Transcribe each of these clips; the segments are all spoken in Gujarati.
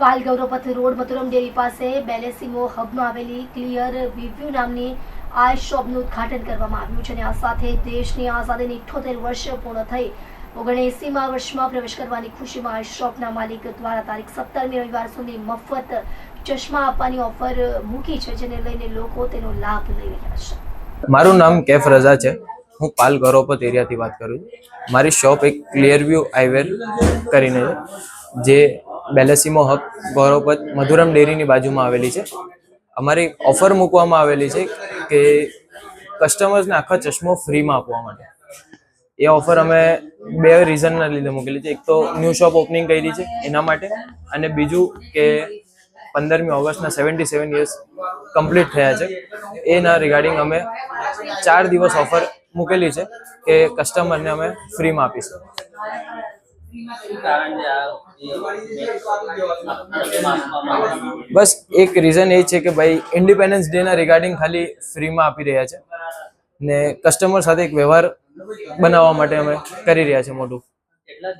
પાલ ગૌરવપથ રોડ મથુરમ ડેરી પાસે બેલેસિંગો હબમાં આવેલી ક્લિયર રિવ્યુ નામની આ શોપનું ઉદ્ઘાટન કરવામાં આવ્યું છે અને આ સાથે દેશની આઝાદીની ઇઠ્ઠોતેર વર્ષ પૂર્ણ થઈ. ઓગણએંસીમાં વર્ષમાં પ્રવેશ કરવાની ખુશીમાં આ શોપના માલિક દ્વારા તારીખ સત્તરમી રવિવાર સુધી મફત ચશ્મા આપવાની ઓફર મૂકી છે, જેને લઈને લોકો તેનો લાભ લઈ રહ્યા છે. મારું નામ કેફ રઝા છે. હું પાલ ગૌરવપત એરિયાથી વાત કરું છું. મારી શોપ એક ક્લિયર વ્યૂ આઈવેર કરીને જે બેલેસીમો હબ ગૌરવપત મધુરમ ડેરીની બાજુમાં આવેલી છે. અમારી ઓફર મૂકવામાં આવેલી છે કે કસ્ટમર્સને આખા ચશ્મો ફ્રીમાં આપવા માટે. એ ઓફર અમે બે રીઝનના લીધે મૂકેલી છે. એક તો ન્યૂ શોપ ઓપનિંગ કરી છે એના માટે અને બીજું કે પંદરમી ઓગસ્ટના સેવન્ટી સેવન યર્સ કમ્પ્લીટ થયા છે. એના રિગાર્ડિંગ અમે ચાર દિવસ ઓફર મૂકેલી છે કે કસ્ટમરને અમે ફ્રીમાં આપીશું. બસ એક રીઝન એ છે કે ભાઈ ઇન્ડિપેન્ડન્સ ડેના રિગાર્ડિંગ ખાલી ફ્રીમાં આપી રહ્યા છે. ને કસ્ટમર સાથે એક વ્યવહાર બનાવવા માટે અમે કરી રહ્યા છે મોટું ને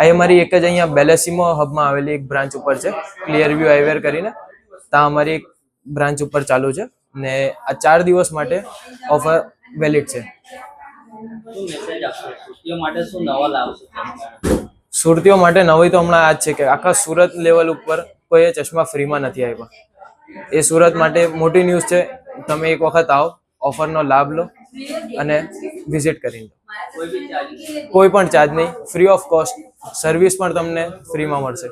આ અમારી એક જ અહીંયા બેલેસીમો હબમાં આવેલી એક બ્રાન્ચ ઉપર છે. ક્લિયર વ્યૂ આઈવેર કરીને. ત્યાં અમારી એક બ્રાન્ચ ઉપર ચાલુ છે. ને આ ચાર દિવસ માટે ઓફર વેલિડ છે. શું મેસેજ આપશો? સુસ્તીઓ માટે શું નવા લાવશો સુરતીઓ માટે નવી તો હમણાં આ જ છે કે આખા સુરત લેવલ ઉપર કોઈ ચશ્મા ફ્રીમાં નથી આવ્યા એ સુરત માટે મોટી ન્યૂઝ છે. તમે એક વખત આવો ઓફરનો લાભ લો અને વિઝિટ કરી લો. કોઈ પણ ચાર્જ નહીં. ફ્રી ઓફ કોસ્ટ સર્વિસ પણ તમને ફ્રીમાં મળશે.